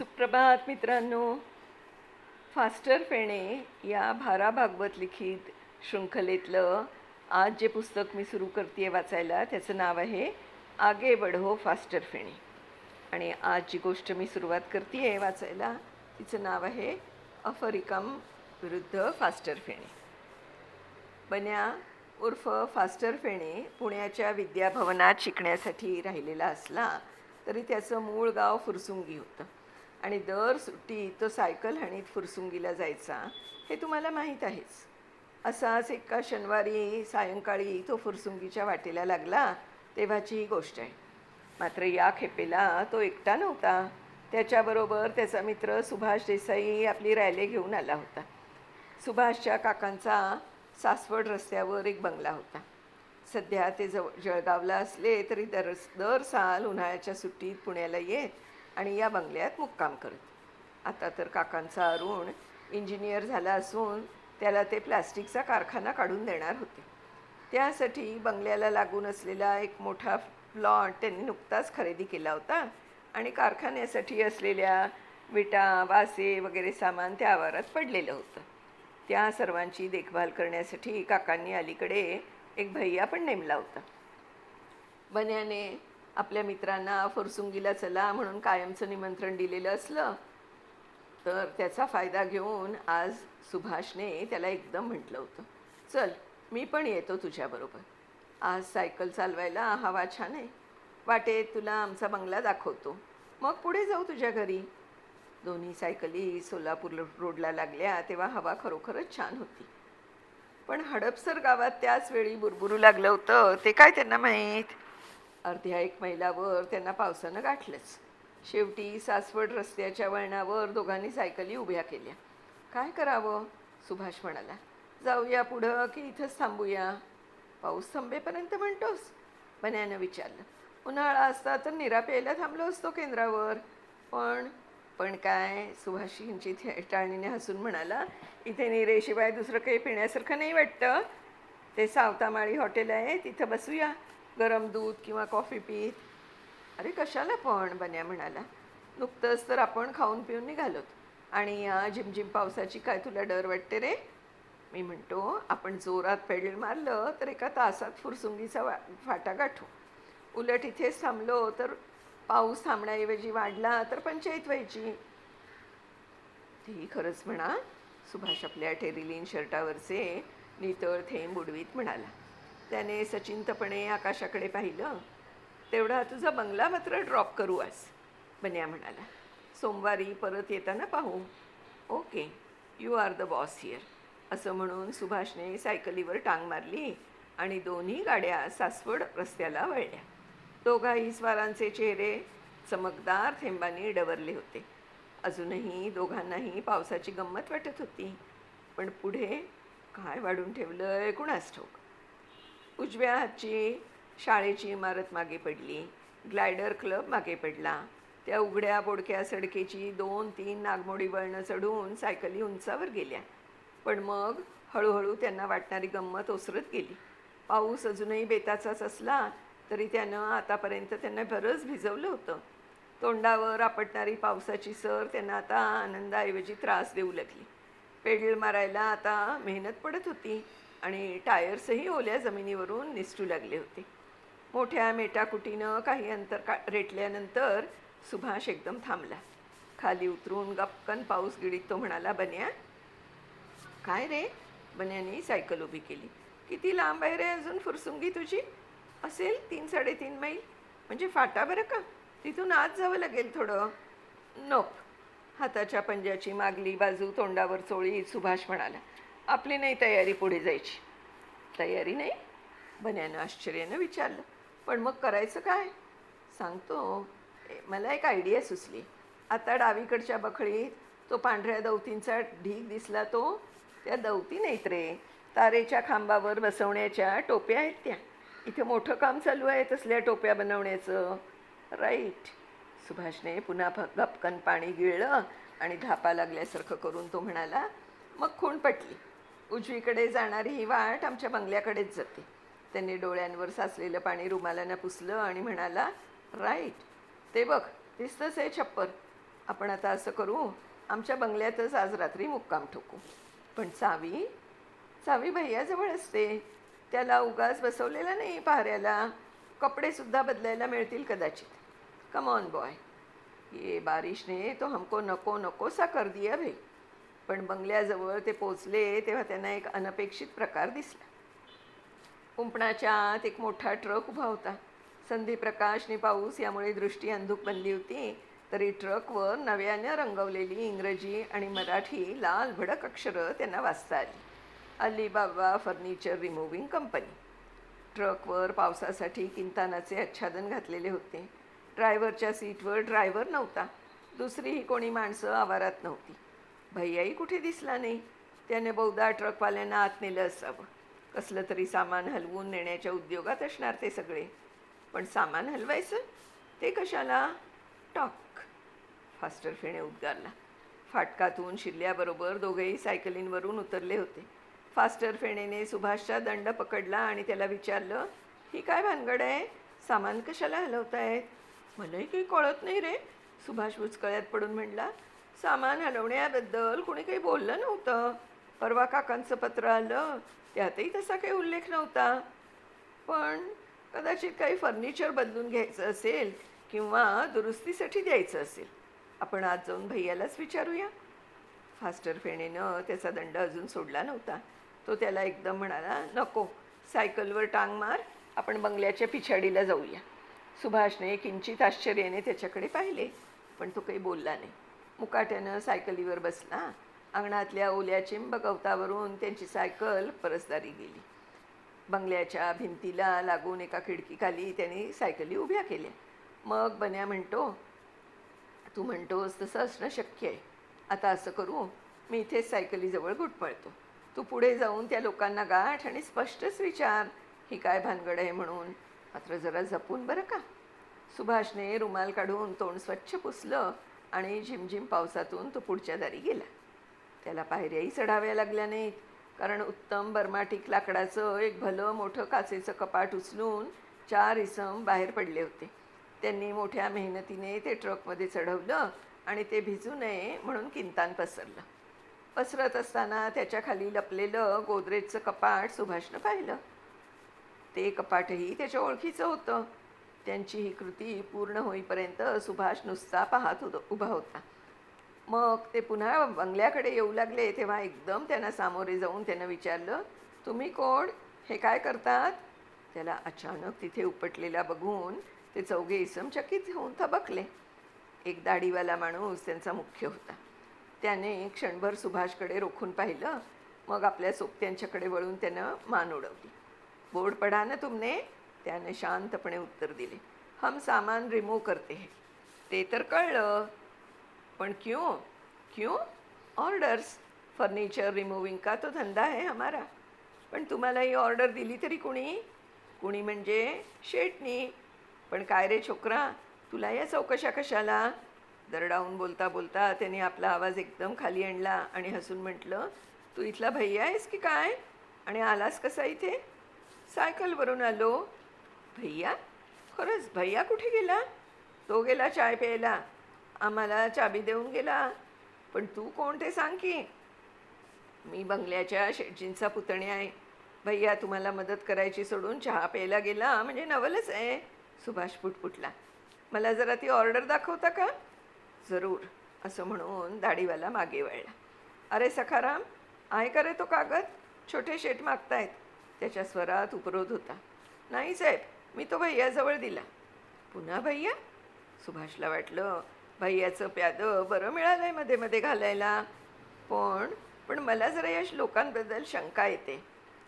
सुप्रभात मित्रांनो. फास्टर फेणे या भारा भागवत लिखित शृंखलेतलं आज जे पुस्तक मी सुरू करते वाचायला त्याचं नाव आहे आगे बढो फास्टर फेणे. आणि आज जी गोष्ट मी सुरुवात करते आहे वाचायला तिचं नाव आहे अफरिकम विरुद्ध फास्टर फेणे. बन्या उर्फ फास्टर फेणे पुण्याच्या विद्याभवनात शिकण्यासाठी राहिलेला असला तरी त्याचं मूळ गाव फुरसुंगी होतं. आणि दर सुट्टीत तो सायकल हणीत फुरसुंगीला जायचा हे तुम्हाला माहीत आहेच. असाच एका शनिवारी सायंकाळी तो फुरसुंगीच्या वाटेला लागला तेव्हाची ही गोष्ट आहे. मात्र या खेपेला तो एकटा नव्हता. त्याच्याबरोबर त्याचा मित्र सुभाष देसाई आपली रॅली घेऊन आला होता. सुभाषच्या काकांचा सासवड रस्त्यावर एक बंगला होता. सध्या ते जवळ जळगावला असले तरी दर दर साल उन्हाळ्याच्या सुट्टीत पुण्याला येत आणि या बंगल्यात मुक्काम करत. आता तर काकांचा अरुण इंजिनियर झाला असून त्याला ते प्लास्टिकचा कारखाना काढून देणार होते. त्यासाठी बंगल्याला लागून असलेला एक मोठा प्लॉट त्यांनी नुकताच खरेदी केला होता आणि कारखान्यासाठी असलेल्या विटा वासे वगैरे सामान त्या आवारात पडलेलं होतं. त्या सर्वांची देखभाल करण्यासाठी काकांनी अलीकडे एक भैया पण नेमला होता. बन्याने आपल्या मित्रांना फुरसुंगीला चला म्हणून कायमचं निमंत्रण दिलेलं असलं तर त्याचा फायदा घेऊन आज सुभाषने त्याला एकदम म्हटलं होतं चल मी पण येतो तुझ्याबरोबर आज सायकल चालवायला हवा छान आहे. वाटेत तुला आमचा बंगला दाखवतो. मग पुढे जाऊ तुझ्या घरी. दोन्ही सायकली सोलापूर रोडला लागल्या तेव्हा हवा खरोखरच छान होती. पण हडपसर गावात त्याच वेळी बुरबुरू लागलं होतं ते काय त्यांना माहीत? अर्ध्या एक मैलावर त्यांना पावसानं गाठलंच. शेवटी सासवड रस्त्याच्या वळणावर दोघांनी सायकली उभ्या केल्या. काय करावं? सुभाष म्हणाला. जाऊया पुढं की इथंच थांबूया. पाऊस थांबेपर्यंत म्हणतोस? बन्यानं विचारलं. उन्हाळा असता तर निरा प्यायला थांबलो असतो केंद्रावर. पण पण काय? सुभाषींची टाळणीने हसून म्हणाला. इथे निरेशिवाय दुसरं काही पिण्यासारखं नाही वाटतं. ते सावतामाळी हॉटेल आहे तिथं बसूया. गरम दूध किंवा कॉफी पीत. अरे कशाला पण? बन्या म्हणाला. नुकतंच तर आपण खाऊन पिऊन निघालोत. आणि या झिमझिम पावसाची काय तुला डर वाटते रे? मी म्हणतो आपण जोरात पेडल मारलं तर एका तासात फुरसुंगीचा वा फाटा गाठू. उलट इथेच थांबलो तर पाऊस थांबण्याऐवजी वाढला तर पंचायत व्हायची. ती खरंच म्हणा सुभाष आपल्या टेरिलीन शर्टावरचे नितळ थेंब उडवीत म्हणाला. त्याने सचिंतपणे आकाशाकडे पाहिलं. तेवढा तुझा बंगला मात्र ड्रॉप करू आज बन्या म्हणाला. सोमवारी परत येताना पाहू. Okay you are the boss here असं म्हणून सुभाषने सायकलीवर टांग मारली आणि दोन्ही गाड्या सासवड रस्त्याला वळल्या. दोघाही स्वारांचे चेहरे चमकदार थेंबांनी डवरले होते. अजूनही दोघांनाही पावसाची गंमत वाटत होती. पण पुढे काय वाढून ठेवलं आहे कुणास ठाऊक? उजव्या हातची शाळेची इमारत मागे पडली. ग्लायडर क्लब मागे पडला. त्या उघड्या बोडक्या सडकेची दोन तीन नागमोडी वळणं चढून सायकली उंचावर गेल्या. पण मग हळूहळू त्यांना वाटणारी गंमत ओसरत गेली. पाऊस अजूनही बेताचाच असला तरी त्यानं आतापर्यंत त्यांना बरंच भिजवलं होतं. तोंडावर आपटणारी पावसाची सर त्यांना आता आनंदाऐवजी त्रास देऊ लागली. पेडल मारायला आता मेहनत पडत होती. आणि टायर्सही ओल्या जमिनीवरून निसटू लागले होते. मोठ्या मेटाकुटीनं काही अंतर का रेटल्यानंतर सुभाष एकदम थांबला. खाली उतरून गपकन पाऊस गिळीत तो म्हणाला बन्या काय रे? बन्याने सायकल उभी केली. किती लांब आहे रे अजून फुरसुंगी तुझी? असेल तीन साडेतीन मैल. म्हणजे फाटा बरं का? तिथून आत जावं लागेल थोडं. नोप. हाताच्या पंजाची मागली बाजू तोंडावर चोळी सुभाष म्हणाला आपली नाही तयारी पुढे जायची. तयारी नाही. बन्यानं आश्चर्यानं विचारलं. पण मग करायचं काय? सांगतो. मला एक आयडिया सुचली. आता डावीकडच्या बखळीत तो पांढऱ्या दौतींचा ढीग दिसला तो. त्या दवती नाहीत रे. तारेच्या खांबावर बसवण्याच्या टोप्या आहेत त्या. इथे मोठं काम चालू आहे तसल्या टोप्या बनवण्याचं. राईट सुभाषने पुन्हा फ गपकन पाणी गिळलं आणि धापा लागल्यासारखं करून तो म्हणाला मग खूण पटली. उजवीकडे जाणारी ही वाट आमच्या बंगल्याकडेच जाते. त्यांनी डोळ्यांवर साचलेलं पाणी रुमालानं पुसलं आणि म्हणाला राईट ते बघ दिसतंच आहे छप्पर. आपण आता असं करू आमच्या बंगल्यातच आज रात्री मुक्काम ठोकू. पण चावी चावी भैयाजवळ असते. त्याला उगाच बसवलेला नाही पहाऱ्याला. कपडेसुद्धा बदलायला मिळतील कदाचित. कम ऑन बॉय ये बारिशने तो हमको नको नको सा कर दिया भाई पण बंगल्याजवळ ते पोचले तेव्हा त्यांना एक अनपेक्षित प्रकार दिसला. कुंपणाच्या आत एक मोठा ट्रक उभा होता. संधी प्रकाश आणि पाऊस यामुळे दृष्टी अंधूक बनली होती तरी ट्रकवर नव्यानं रंगवलेली इंग्रजी आणि मराठी लाल भडक अक्षरं त्यांना वाचता आली. Alibaba furniture removing company. ट्रकवर पावसासाठी किंतानाचे आच्छादन घातलेले होते. ड्रायव्हरच्या सीटवर ड्रायव्हर नव्हता. दुसरीही कोणी माणसं आवारात नव्हती. भैयाही कुठे दिसला नाही. त्याने बहुधा ट्रकवाल्यांना आत नेलं असावं. कसलं तरी सामान हलवून नेण्याच्या उद्योगात असणार ते सगळे. पण सामान हलवायचं? ते कशाला? टॉक. फास्टर फेणे उद्गारला. फाटकातून शिरल्याबरोबर दोघेही सायकलींवरून उतरले होते. फास्टर फेणेने सुभाषचा दंड पकडला आणि त्याला विचारलं ही काय भानगड आहे? सामान कशाला हलवतायत? मलाही काही कळत नाही रे. सुभाष उचकळ्यात पडून म्हणला सामान हलवण्याबद्दल कोणी काही बोललं नव्हतं. परवा काकांचं पत्र आलं त्यातही तसा काही उल्लेख नव्हता. पण कदाचित काही फर्निचर बदलून घ्यायचं असेल किंवा दुरुस्तीसाठी द्यायचं असेल आपण आज जाऊन भैयालाच विचारूया. फास्टर फेणेनं त्याचा दंड अजून सोडला नव्हता. तो त्याला एकदम म्हणाला नको सायकलवर टांग मार आपण बंगल्याच्या पिछाडीला जाऊया. सुभाषने किंचित आश्चर्याने त्याच्याकडे पाहिले पण तो काही बोलला नाही. मुकाट्यानं सायकलीवर बसला. अंगणातल्या ओल्या चिंब गवतावरून त्यांची सायकल परसदारी गेली. बंगल्याच्या भिंतीला लागून एका खिडकीखाली त्याने सायकली उभ्या केल्या. मग बन्या म्हणतो तू म्हणतोस तसं असणं शक्य आहे. आता असं करू मी इथेच सायकलीजवळ घुटपळतो. तू पुढे जाऊन त्या लोकांना गाठ आणि स्पष्टच विचार. ही काय भानगड आहे म्हणून. मात्र जरा जपून बरं का. सुभाषने रुमाल काढून तोंड स्वच्छ पुसलं. आणि झिमझिम पावसातून तो पुढच्या दारी गेला. त्याला पायऱ्याही चढाव्या लागल्या नाहीत. कारण उत्तम बर्माटिक लाकडाचं एक भलं मोठं काचेचं कपाट उचलून चार इसम बाहेर पडले होते. त्यांनी मोठ्या मेहनतीने ते ट्रकमध्ये चढवलं आणि ते भिजू नये म्हणून किंतान पसरलं. पसरत असताना त्याच्याखाली लपलेलं गोदरेजचं कपाट सुभाषनं पाहिलं. ते कपाटही त्याच्या ओळखीचं होतं. त्यांची ही कृती पूर्ण होईपर्यंत सुभाष नुसता पाहत होतो उभा होता. मग ते पुन्हा बंगल्याकडे येऊ लागले तेव्हा एकदम त्यांना सामोरे जाऊन त्यानं विचारलं तुम्ही कोण? हे काय करतात? त्याला अचानक तिथे उपटलेला बघून ते चौघे इसमचकित होऊन थबकले. एक दाढीवाला माणूस त्यांचा मुख्य होता. त्याने क्षणभर सुभाषकडे रोखून पाहिलं मग आपल्या सोबत्यांच्याकडे वळून त्यानं मान उडवली. बोर्ड पडा ना तुमने त्याने शांतपणे उत्तर दिले. हम सामान रिमूव करते हैं. ते तर कळलं. पण क्यों? क्यों? ऑर्डर्स फर्निचर रिमूव्हिंग का तो धंदा आहे हमारा. पण तुम्हाला ही ऑर्डर दिली तरी कुणी? कुणी म्हणजे शेटनी. पण काय रे छोकरा? तुला या चौकशा कशाला? दरडावून बोलता बोलता त्याने आपला आवाज एकदम खाली आणला आणि हसून म्हटलं तू इथला भैया आहेस की काय? आणि आलास कसा इथे? सायकलवरून आलो. भैया? खरंच भैया कुठे गेला? तो गेला चाय प्यायला. आम्हाला चाबी देऊन गेला. पण तू कोण ते सांग की? मी बंगल्याच्या शेटजींचा पुतणी आहे. भैया तुम्हाला मदत करायची सोडून चहा प्यायला गेला. म्हणजे नवलच आहे. सुभाष पुटपुटला. मला जरा ती ऑर्डर दाखवता का? जरूर. असं म्हणून दाढीवाला मागे वळला. अरे सखाराम आहे का रे तो कागद? छोटे शेट मागतायत. त्याच्या स्वरात उपरोध होता. नाही साहेब मी तो भैयाजवळ दिला. पुन्हा भैया? सुभाषला वाटलं भैयाचं प्यादं बरं मिळालं आहे मध्ये मध्ये घालायला. पण पण मला जरा या लोकांबद्दल शंका येते.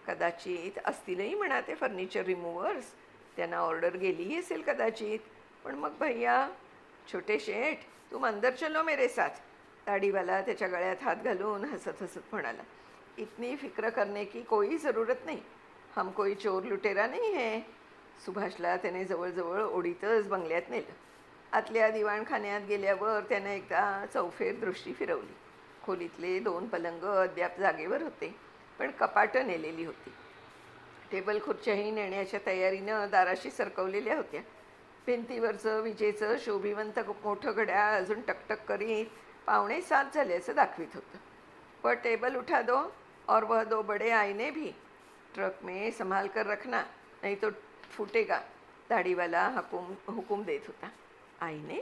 कदाचित असतीलही म्हणा ते फर्निचर रिमूव्हर्स त्यांना ऑर्डर गेलीही असेल कदाचित. पण मग भैया छोटे शेठ तुम अंदर चलो मेरे साथ. दाढीवाला त्याच्या गळ्यात हात घालून हसत हसत म्हणाला इतनी फिक्र करने की कोई ज़रूरत नहीं. हम कोई चोर लुटेरा नहीं है. सुभाषला त्याने जवळजवळ ओढीतच बंगल्यात नेलं. आतल्या दिवाणखान्यात गेल्यावर त्यानं एकदा चौफेर दृष्टी फिरवली. खोलीतले दोन पलंग अद्याप जागेवर होते पण कपाटं नेलेली होती. टेबल खुर्च्याही नेण्याच्या तयारीनं दाराशी सरकवलेल्या होत्या. भिंतीवरचं विजेचं शोभिवंत मोठं घड्याळ अजून टकटक करीत पावणे सात झाले असं दाखवित होतं. व टेबल उठा दो और वह दो बड़े आईने भी. ट्रक में संभाल कर रखना नाही तो फुटेगा. दाढीवाला हकुम हुकूम देत होता. आईने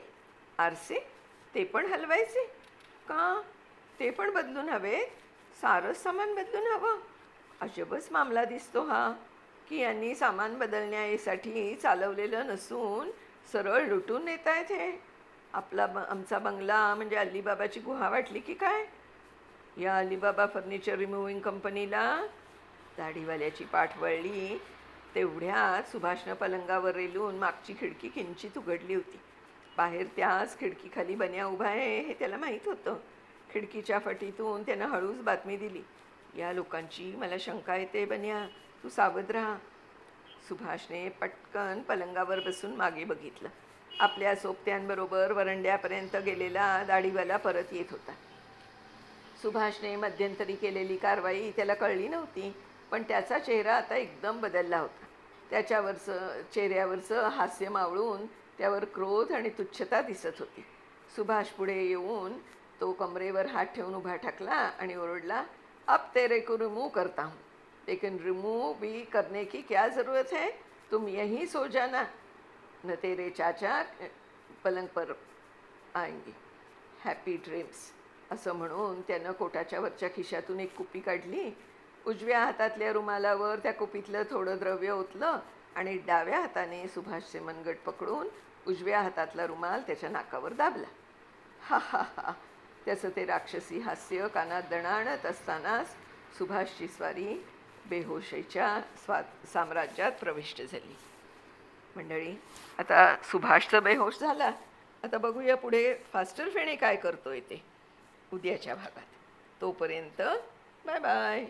आरसे ते पण हलवायचे. का? ते पण बदलून हवेत सारंच सामान बदलून हवं. अजबच मामला दिसतो हा. की यांनी सामान बदलण्यासाठी चालवलेलं नसून सरळ लुटून येत आहेत हे. आपला ब आमचा बंगला म्हणजे अलीबाबाची गुहा वाटली की काय? या अलीबाबा फर्निचर रिमूव्हिंग कंपनीला दाढीवाल्याची पाठ वळली. तेवढ्यात सुभाषनं पलंगावर रेलून मागची खिडकी किंचित उघडली होती. बाहेर त्याच खिडकीखाली बन्या उभा आहे हे त्याला माहीत होतं. खिडकीच्या फटीतून त्यानं हळूच बातमी दिली. या लोकांची मला शंका येते बन्या तू सावध राहा. सुभाषने पटकन पलंगावर बसून मागे बघितलं. आपल्या सोबत्यांबरोबर वरंड्यापर्यंत गेलेला दाढीवाला परत येत होता. सुभाषने मध्यंतरी केलेली कारवाई त्याला कळली नव्हती. पण त्याचा चेहरा आता एकदम बदलला होता. त्याच्यावरचं चेहऱ्यावरचं हास्य मावळून त्यावर क्रोध आणि तुच्छता दिसत होती. सुभाष पुढे येऊन तो कमरेवर हात ठेवून उभा ठाकला आणि ओरडला अब तेरे को रिमूव करता हूँ. लेकिन रिमूव भी करने की क्या ज़रूरत है? तुम यहीं सो जाना न तेरे चाचा पलंग पर आएंगे. हॅपी ड्रीम्स असं म्हणून त्यानं कोटाच्या वरच्या खिशातून एक कुपी काढली उजव्या हातातल्या रुमालावर त्या कुपीतलं थोडं द्रव्य ओतलं आणि डाव्या हाताने सुभाषचे मनगट पकडून उजव्या हातातला रुमाल त्याच्या नाकावर दाबला. हा हा हा. त्याचं ते राक्षसी हास्य कानात दणाणत असतानाच सुभाषची स्वारी बेहोशेच्या स्वा साम्राज्यात प्रविष्ट झाली. मंडळी आता सुभाषचा बेहोश झाला. आता बघूया पुढे फास्टर फेणे काय करतोय ते. उद्याच्या भागात. तोपर्यंत बाय बाय.